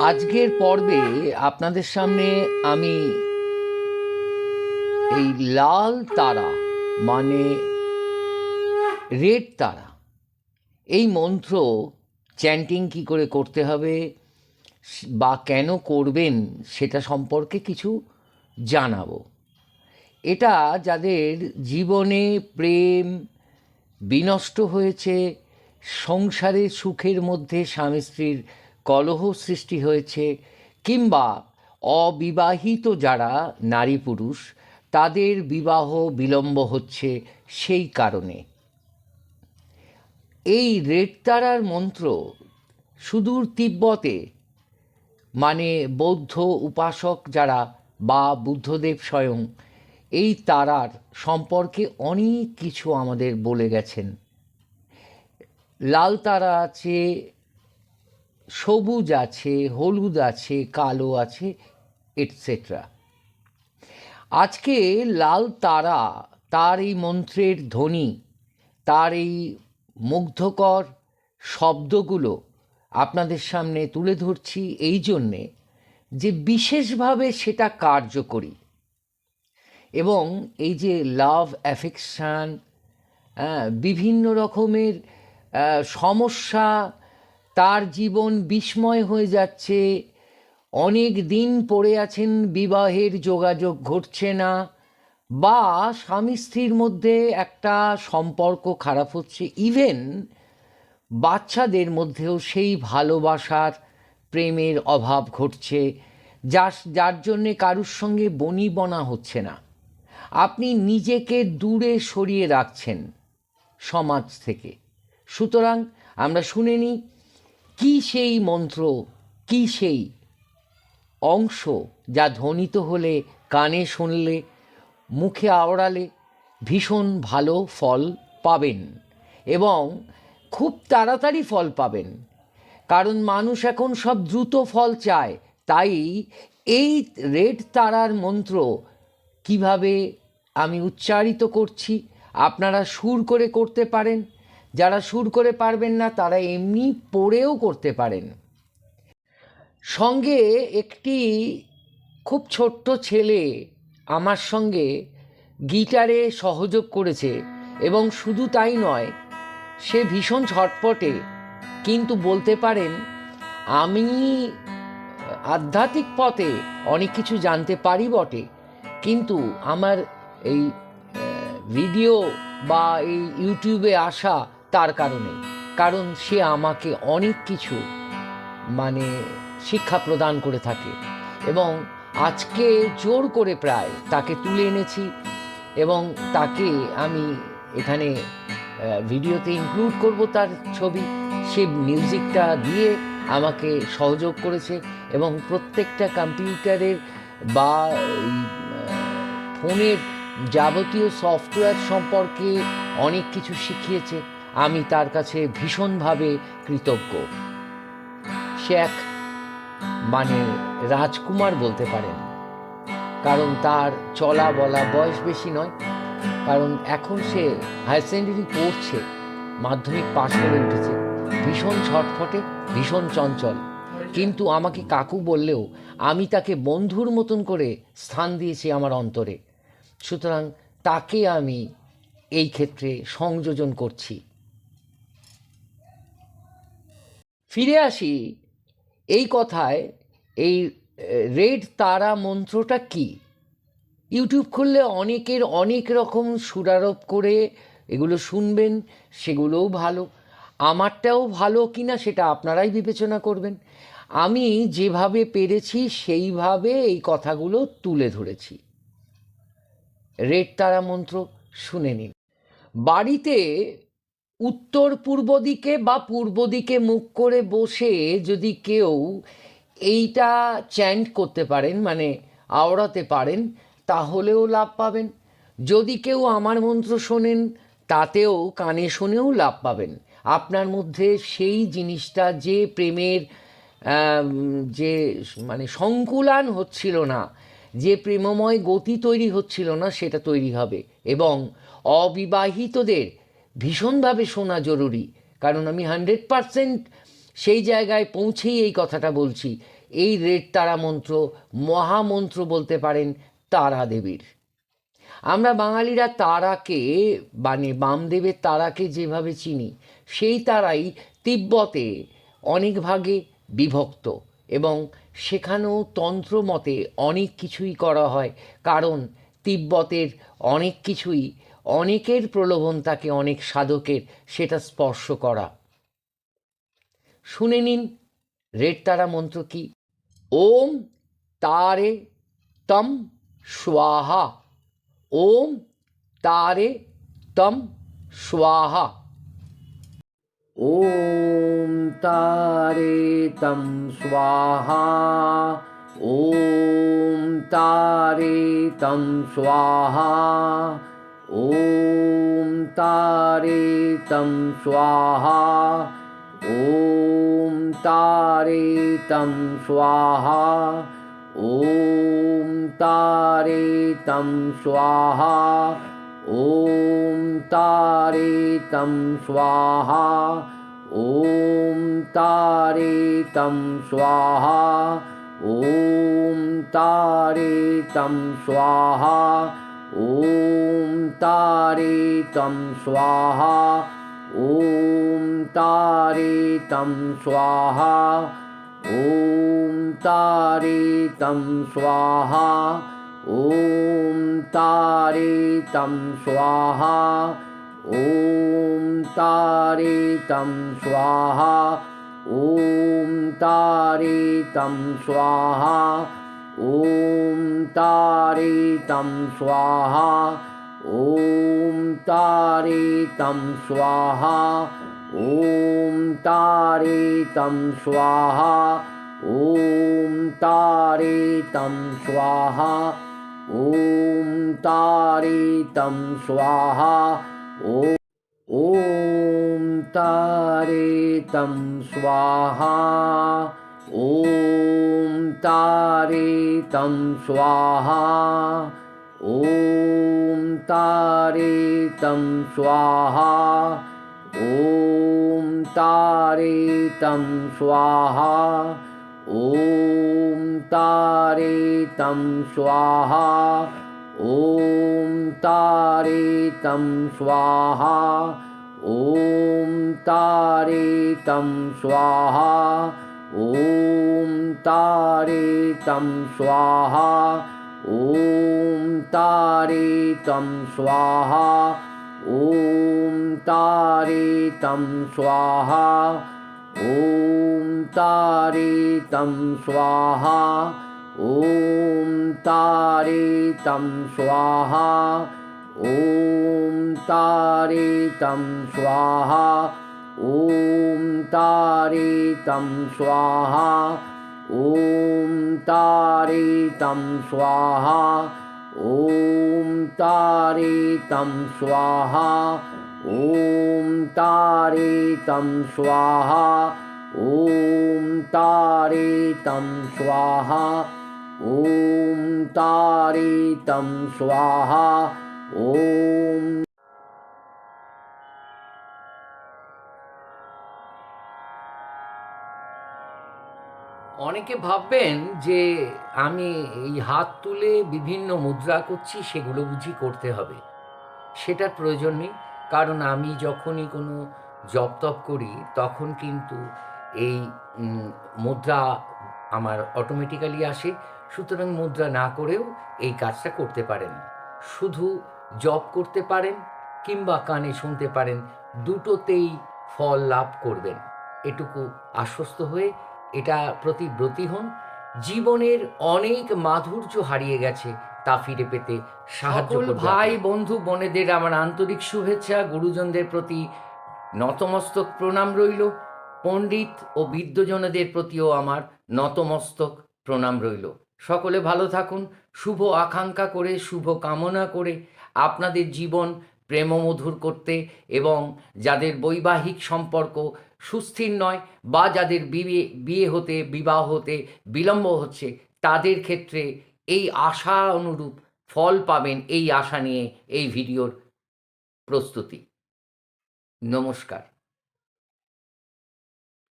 আজকের পর্বে আপনাদের সামনে আমি এই লাল তারা মানে রেড তারা, এই মন্ত্র চ্যান্টিং কি করে করতে হবে বা কেন করবেন সেটা সম্পর্কে কিছু জানাব। এটা যাদের জীবনে প্রেম বিনষ্ট হয়েছে সংসারের সুখের মধ্যে স্বামী স্ত্রীর কলহ সৃষ্টি হয়েছে কিংবা অবিবাহিত যারা নারী পুরুষ, তাদের বিবাহ বিলম্ব হচ্ছে সেই কারণে। এই রেড তারার মন্ত্র সুদূর তিব্বতে মানে বৌদ্ধ উপাসক যারা বা বুদ্ধদেব স্বয়ং, এই তারার সম্পর্কে অনেক কিছু আমাদের বলে গেছেন। লাল তারা আছে সবুজ আছে, হলুদ আছে, কালো আছে এটসেট্রা আজকে লাল তারা, তার এই মন্ত্রের ধ্বনি, তার এই মুগ্ধকর শব্দগুলো আপনাদের সামনে তুলে ধরছি এই জন্যে যে বিশেষভাবে সেটা কার্যকরী। এবং এই যে লাভ অ্যাফেকশান বিভিন্ন রকমের সমস্যা তার জীবন বিস্ময় হয়ে যাচ্ছে। অনেক দিন পড়ে আছেন, বিবাহের যোগাযোগ ঘটছে না। বা স্বামী স্ত্রীর মধ্যে একটা সম্পর্ক খারাপ হচ্ছে। ইভেন বাচ্চাদের মধ্যেও সেই ভালোবাসার প্রেমের অভাব ঘটছে। যার যার জন্যে কারুর সঙ্গে বনিবনা হচ্ছে না। আপনি নিজেকে দূরে সরিয়ে রাখছেন সমাজ থেকে। সুতরাং আমরা শুনে নিই কী সেই মন্ত্র, কী সেই অংশ যা ধ্বনিত হলে, কানে শুনলে, মুখে আওড়ালে ভীষণ ভালো ফল পাবেন এবং খুব তাড়াতাড়ি ফল পাবেন। কারণ মানুষ এখন সব দ্রুত ফল চায়, তাই এই রেড তারার মন্ত্র কীভাবে আমি উচ্চারিত করছি, আপনারা সুর করে করতে পারেন। যারা সুর করে পারবেন না, তারা এমনি পড়েও করতে পারেন। সঙ্গে একটি খুব ছোট্ট ছেলে আমার সঙ্গে গিটারে সহযোগ করেছে এবং শুধু তাই নয়, সে ভীষণ ছটপটে। কিন্তু বলতে পারেন, আমি আধ্যাত্মিক পথে অনেক কিছু জানতে পারি বটে, কিন্তু আমার এই ভিডিও বা এই ইউটিউবে আসা তার কারণে। কারণ সে আমাকে অনেক কিছু মানে শিক্ষা প্রদান করে থাকে। এবং আজকে জোর করে প্রায় তাকে তুলে এনেছি এবং তাকে আমি এখানে ভিডিওতে ইনক্লুড করব তার ছবি। সে মিউজিকটা দিয়ে আমাকে সহযোগ করেছে এবং প্রত্যেকটা কম্পিউটারের বা ফোনের যাবতীয় সফটওয়্যার সম্পর্কে অনেক কিছু শিখিয়েছে। আমি তার কাছে ভীষণভাবে কৃতজ্ঞ। সে এক মানে রাজকুমার বলতে পারেন। কারণ তার চলা বলা বয়স বেশি নয়। কারণ এখন সে হায়ার সেকেন্ডারি পড়ছে, মাধ্যমিক পাশ করে উঠেছে। ভীষণ ছটফটে, ভীষণ চঞ্চল। কিন্তু আমাকে কাকু বললেও আমি তাকে বন্ধুর মতন করে স্থান দিয়েছি আমার অন্তরে। সুতরাং তাকে আমি এই ক্ষেত্রে সংযোজন করছি। ফিরে আসি, এই কথায়, এই রেড তারা মন্ত্রটা কি? ইউটিউব খুললে অনেকের অনেক রকম সুরারোপ করে এগুলো শুনবেন, সেগুলোও ভালো। আমারটাও ভালো কি না সেটা আপনারাই বিবেচনা করবেন। আমি যেভাবে পেরেছি সেইভাবে এই কথাগুলো তুলে ধরেছি। রেড তারা মন্ত্র শুনে নিন। বাড়িতে উত্তর পূর্ব দিকে বা পূর্ব দিকে মুখ করে বসে যদি কেউ এইটা চ্যান্ট করতে পারেন মানে আওড়াতে পারেন, তাহলেও লাভ পাবেন। যদি কেউ আমার মন্ত্র শোনেন, তাতেও কানে শুনেও লাভ পাবেন। আপনার মধ্যে সেই জিনিসটা যে প্রেমের যে মানে সংকুলান হচ্ছিল না, যে প্রেমময় গতি তৈরি হচ্ছিল না, সেটা তৈরি হবে। এবং অবিবাহিতদের ভীষণভাবে শোনা জরুরি। কারণ আমি হান্ড্রেড পারসেন্ট সেই জায়গায় পৌঁছেই এই কথাটা বলছি। এই রেড তারা মন্ত্র মহামন্ত্র বলতে পারেন তারা দেবীর। আমরা বাঙালিরা তারাকে মানে বামদেবের তারাকে যেভাবে চিনি, সেই তারাই তিব্বতে অনেক ভাগে বিভক্ত এবং সেখানেও তন্ত্র মতে অনেক কিছুই করা হয়। কারণ তিব্বতের অনেক কিছুই অনেকের প্রলোভন থাকে অনেক সাধকের সেটা স্পর্শ করা শুনে নিন রেড তারা মন্ত্র কি ওম তারে তম স্বাহা ওম তারে তম স্বাহা ॐ तारे तं स्वाहा ॐ तारे तं स्वाहा ॐ तारे तं स्वाहा। ॐ तारे तं स्वाहा। ॐ तारे तं स्वाहा। ॐ तारे तं स्वाहा। ॐ तारे तं स्वाहा। ॐ तारे तं स्वाहा ॐ तारे तं स्वाहा ॐ तारे तं स्वाहा ॐ तारे तं स्वाहा ॐ तारे तं स्वाहा ॐ तारे तं स्वाहा ॐ तारे तं स्वाहा ॐ तारे तं स्वाहा ॐ तारे तं स्वाहा ॐ तारे तं स्वाहा ॐ तारे तं स्वाहा ॐ तारे तं स्वाहा ॐ ॐ तारे तं स्वाहा ॐ तारे तं स्वाहा। ॐ तारे तं स्वाहा। ॐ तारे तं स्वाहा। ॐ तारे तं स्वाहा। ॐ तारे तं स्वाहा। ॐ तारे तं स्वाहा ॐ तारे तं स्वाहा ॐ तारे तं स्वाहा ॐ तारे तं स्वाहा ॐ तारे तं स्वाहा ॐ तारे तं स्वाहा ॐ तारे तं स्वाहा ॐ तारितं स्वाहा ॐ तारितं स्वाहा ॐ तारितं स्वाहा ॐ तारितं स्वाहा ॐ तारितं स्वाहा ॐ तारितं स्वाहा ॐ অনেকে ভাববেন যে আমি এই হাত তুলে বিভিন্ন মুদ্রা করছি, সেগুলো বুঝি করতে হবে। সেটার প্রয়োজন নেই। কারণ আমি যখনই কোনো জপ তপ করি, তখন কিন্তু এই মুদ্রা আমার অটোমেটিক্যালি আসে। সুতরাং মুদ্রা না করেও এই কাজটা করতে পারেন। শুধু জপ করতে পারেন কিংবা কানে শুনতে পারেন, দুটোতেই ফল লাভ করবেন। এটুকু আশ্বস্ত হয়ে এটা প্রতি ব্রতী হন। জীবনের অনেক মাধুর্য হারিয়ে গেছে তা ফিরে পেতে সাহায্য ভাই বন্ধু বোনেদের আমার আন্তরিক শুভেচ্ছা। গুরুজনদের প্রতি নতমস্তক প্রণাম রইল। পণ্ডিত ও বিদ্যজনদের প্রতিও আমার নতমস্তক প্রণাম রইল। সকলে ভালো থাকুন শুভ আকাঙ্ক্ষা করে শুভ কামনা করে আপনাদের জীবন প্রেমমধুর করতে এবং যাদের বৈবাহিক সম্পর্ক সুস্থির নয়, বা যাদের বিয়ে বিয়ে হতে, বিবাহ হতে বিলম্ব হচ্ছে, তাদের ক্ষেত্রে এই আশা অনুরূপ ফল পাবেন এই আশা নিয়ে এই ভিডিওর প্রস্তুতি। নমস্কার।